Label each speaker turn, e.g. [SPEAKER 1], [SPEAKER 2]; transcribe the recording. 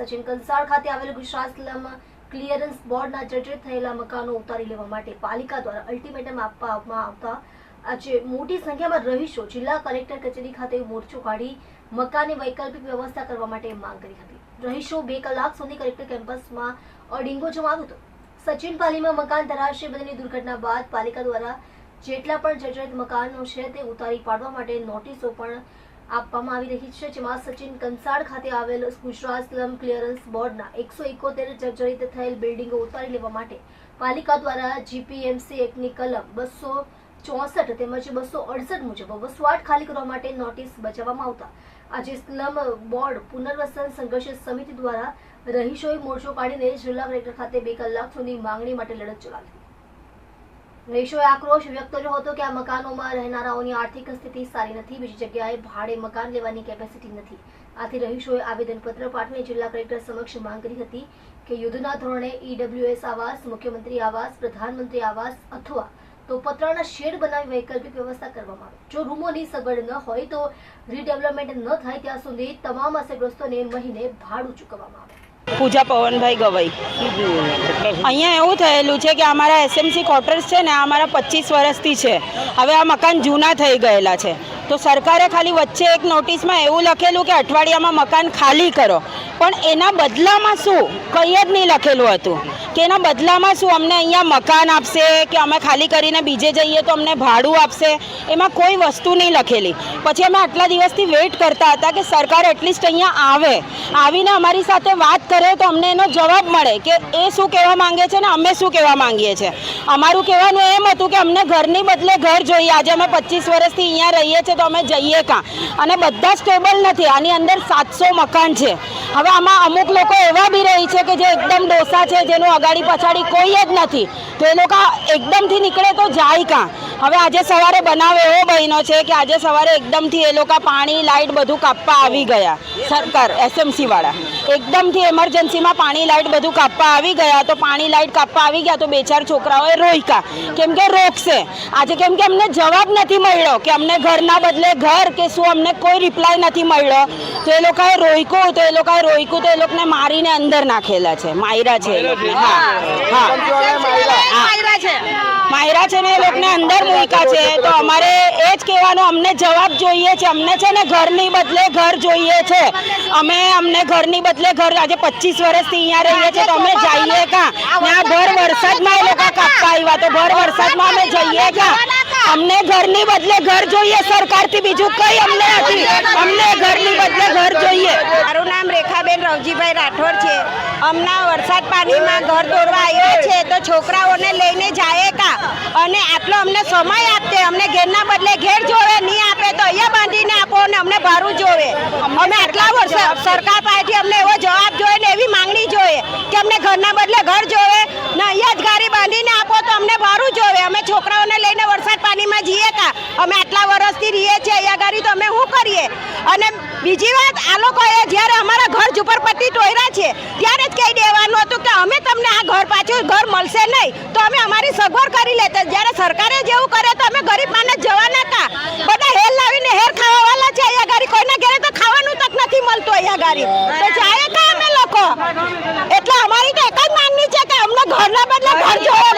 [SPEAKER 1] સચિન કંસાળ ખાતે આવેલ ગુજરાત જિલ્લામાં ક્લિયરન્સ બોર્ડના જર્જરિત થયેલા મકાનો ઉતારી લેવા માટે પાલિકા દ્વારા અલ્ટિમેટમ આપવામાં આવતા આજે મોટી સંખ્યામાં રહીશો જિલ્લા કલેક્ટર કચેરી ખાતે મોરચો કાઢી મકાનની વૈકલ્પિક વ્યવસ્થા કરવા માટે માંગ કરી હતી. રહીશો બે કલાક સુધી કલેક્ટર કેમ્પસમાં અડીંગો જમાવ્યો હતો. સચિન પાલીમાં મકાન ધરાશે બનેલી દુર્ઘટના બાદ પાલિકા દ્વારા જેટલા પણ જર્જરિત મકાનો છે તે ઉતારી પાડવા માટે નોટિસો પણ આપવામાં આવી રહી છે, જેમાં સચિન કંસાળ ખાતે આવેલ ગુજરાત સ્લમ ક્લિયરન્સ બોર્ડના એકસો એકોતેર જર્જરિત થયેલ બિલ્ડિંગો ઉતારી લેવા માટે પાલિકા દ્વારા જીપીએમસી એક્ટની કલમ બસો ચોસઠ તેમજ બસો અડસઠ મુજબ વસવાટ ખાલી કરવા માટે નોટિસ બજાવવામાં આવતા. આજે સ્લમ બોર્ડ પુનર્વસન સંઘર્ષ સમિતિ દ્વારા રહીશોએ મોરચો કાઢીને જિલ્લા કલેક્ટર ખાતે બે કલાક સુધી માંગણી માટે લડત ચલાવી. રહીશોએ આક્રોશ વ્યક્ત કર્યો હતો કે આ મકાનોમાં રહેનારાઓની આર્થિક સ્થિતિ સારી નથી. બીજી જગ્યાએ ભાડે મકાન લેવાની કેપેસિટી નથી. આથી રહીશોએ આવેદનપત્ર પાઠવી જિલ્લા કલેક્ટર સમક્ષ માંગ કરી હતી કે યુદ્ધના ધોરણે ઈડબ્લ્યુએસ આવાસ, મુખ્યમંત્રી આવાસ, પ્રધાનમંત્રી આવાસ અથવા તો પતરાના શેડ બનાવી વૈકલ્પિક વ્યવસ્થા કરવામાં આવે. જો રૂમોની સગવડ ન હોય તો રીડેવલપમેન્ટ ન થાય, ત્યાં સુધી તમામ અસરગ્રસ્તોને મહિને ભાડું ચૂકવવામાં આવે.
[SPEAKER 2] પૂજા પવનભાઈ ગવાઈ. અહીંયા એવું થયેલું છે કે અમારા એસએમસી ક્વાર્ટર્સ છે ને અમારા પચીસ વર્ષથી છે. હવે આ મકાન જૂના થઈ ગયેલા છે. તો સરકારે ખાલી વચ્ચે એક નોટિસમાં એવું લખેલું કે અઠવાડિયામાં મકાન ખાલી કરો. પણ એના બદલામાં શું? કંઈ જ નહીં લખેલું હતું. કે એના બદલામાં શું? અમને અહીંયા મકાન આપશે કે અમે ખાલી કરીને બીજે જઈએ તો અમને ભાડું આપશે? એમાં કોઈ વસ્તુ નહીં લખેલી. પછી અમે આટલા દિવસથી વેઇટ કરતા હતા કે સરકાર એટલીસ્ટ અહીંયા આવે. આવીને અમારી સાથે વાત કરે તો અમને એનો જવાબ મળે કે એ શું કહેવા માંગે છે ને અમે શું કહેવા માંગીએ છીએ અમારું કહેવાનું એમ હતું કે અમને ઘરની બદલે ઘર જોઈએ. આજે અમે પચીસ વર્ષથી અહીંયા રહીએ છીએ તો અમે જઈએ કાં? અને બધા સ્ટેબલ નથી. આની અંદર સાતસો મકાન છે. હવે આમાં અમુક લોકો એવા બી રહી છે કે જે એકદમ ડોસા છે, જેનું અગાડી પછાડી કોઈ જ નથી. તો એ લોકો એકદમથી નીકળે તો જાય કાં? હવે આજે સવારે બનાવ એવો બન્યો છે કે આજે સવારે એકદમથી એ લોકો પાણી લાઇટ બધું કાપવા આવી ગયા. સરકાર એસએમસી વાળા. એકદમથી એમરજન્સીમાં પાણી લાઇટ બધું કાપવા આવી ગયા. તો પાણી લાઇટ કાપવા આવી ગયા તો બે ચાર છોકરાઓએ રોઈકા. કેમ કે રોકશે. આજે કેમ કે અમને જવાબ નથી મળ્યો કે અમને ઘરના બદલે ઘર કે શું અમને કોઈ રિપ્લાય નથી મળ્યો. તો એ લોકોએ રોક્યું તો એ લોકોએ રોક્યું તો એ લોકોને મારીને અંદર નાખેલા છે. માયરા છે હા હા. હા માયરા છે ને એ લોકોને અંદર મૂક્યા છે. તો અમારે એ જ કહેવાનું અમને જવાબ જોઈએ છે. અમને છે ને ઘરની બદલે ઘર જોઈએ છે. અમે અમને ઘરની બદલે ઘર આજે પચીસ વર્ષથી અહીંયા રહીએ છીએ તો અમે જઈએ કાં ને ભર વરસાદમાં એ લોકો કાપવા આવ્યા તો ભર વરસાદમાં અમે જઈએ કાં અમને ઘરની બદલે ઘર જોઈએ, સરકારથી બીજું કઈ અમને નથી. અમને ઘરની બદલે ઘર જોઈએ.
[SPEAKER 3] મારું નામ રેખાબેન રવજીભાઈ રાઠોડ છે. હમણાં વરસાદ પાણીમાં ઘર દોરવા આવ્યા છે તો છોકરાઓને લઈને જાય કા? અને આટલો અમને સમય આપતે, અમને ઘેરના બદલે ઘેર જોવે, નહીં આપે તો અહીંયા બાંધીને આપો અને અમને ભારું જોવે. અમે આટલા વર્ષ સરકાર પાસેથી અમને એવો જવાબ જોઈએ ને એવી માંગણી જોઈએ કે અમને ઘરના બદલે ઘર જોવે. ને અહીંયા જ ગાડી બાંધીને આપો તો અમને ભારું જોવે. અમે છોકરાઓને લઈને વરસાદ પાણીમાં જઈએ કા અમે આટલા વર્ષથી રહીએ છીએ અહીંયા ગાડી, તો અમે શું કરીએ? અને બીજી વાત, આ લોકોએ જ્યારે અમારા ઘર ઝુંપડપટ્ટી ટોયરા છે, ત્યારે જ કહી દેવાનું હતું કે અમે તમને આ ઘર પાછું, ઘર મળશે નહીં. તો અમે અમારી સગવડ કરી લેતા જ્યારે સરકારે જેવું કરે, તો અમે ગરીબ માણસ જવાના હતા બધા હેર લાવીને હેર ખાવાવાલા છે અહીંયા ગાડી. કોઈના ઘરે તો ખાવાનું તક નથી મળતું અહીંયા ગાડી. તો જાય કા અમે લોકો? એટલે અમારી તો એક જ માંગણી છે કે અમને ઘરના બદલે ઘર જોવા